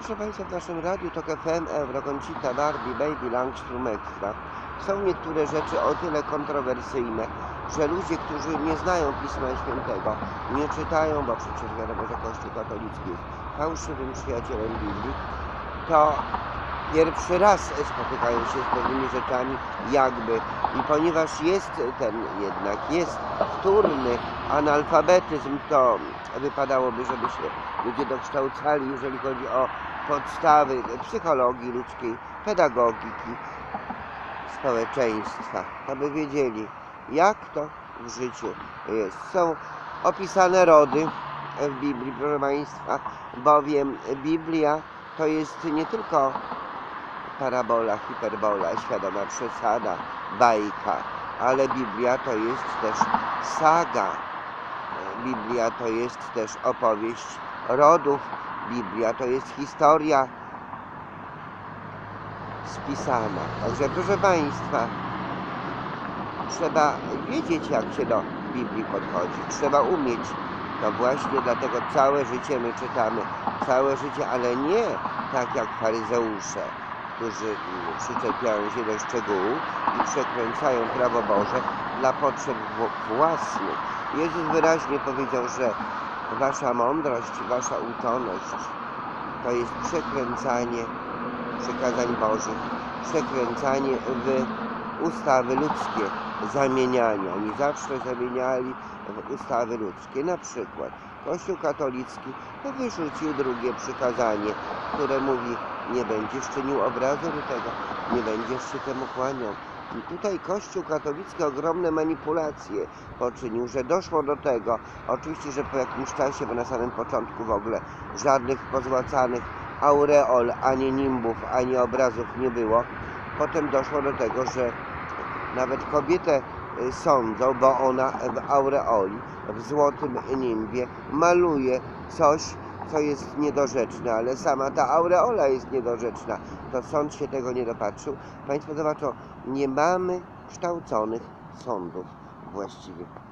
Proszę Państwa, w naszym radiu TOK FM, Eurokoncita, Barbie, Baby, Langstrom Extra są niektóre rzeczy o tyle kontrowersyjne, że ludzie, którzy nie znają Pisma Świętego, nie czytają, bo przecież wiadomo, że Kościół katolicki jest fałszywym przyjacielem Biblii, to pierwszy raz spotykają się z pewnymi rzeczami jakby. I ponieważ jest ten jednak, jest wtórny analfabetyzm, to wypadałoby, żeby się ludzie dokształcali, jeżeli chodzi o podstawy psychologii ludzkiej, pedagogiki, społeczeństwa, aby wiedzieli, jak to w życiu jest. Są opisane rody w Biblii, proszę Państwa, bowiem Biblia to jest nie tylko parabola, hiperbola, świadoma przesada, bajka, ale Biblia to jest też saga. Biblia to jest też opowieść rodów. Biblia to jest historia spisana. Także proszę Państwa, trzeba wiedzieć, jak się do Biblii podchodzi. Trzeba umieć. To właśnie dlatego całe życie my czytamy. Całe życie, ale nie tak jak faryzeusze, którzy przyczepiają się do szczegółów i przekręcają prawo Boże dla potrzeb własnych. Jezus wyraźnie powiedział, że wasza mądrość, wasza utoność to jest przekręcanie przykazań Bożych, przekręcanie w ustawy ludzkie, zamienianie. Oni zawsze zamieniali w ustawy ludzkie. Na przykład Kościół katolicki to wyrzucił drugie przykazanie, które mówi nie będziesz czynił obrazu do tego, nie będziesz się temu kłaniał. I tutaj Kościół katolicki ogromne manipulacje poczynił, że doszło do tego, oczywiście, że po jakimś czasie, bo na samym początku w ogóle żadnych pozłacanych aureol, ani nimbów, ani obrazów nie było. Potem doszło do tego, że nawet kobietę y, sądzą, bo ona w aureoli, w złotym nimbie maluje coś, co jest niedorzeczne, ale sama ta aureola jest niedorzeczna. To sąd się tego nie dopatrzył. Państwo zobaczą, nie mamy kształconych sądów właściwie.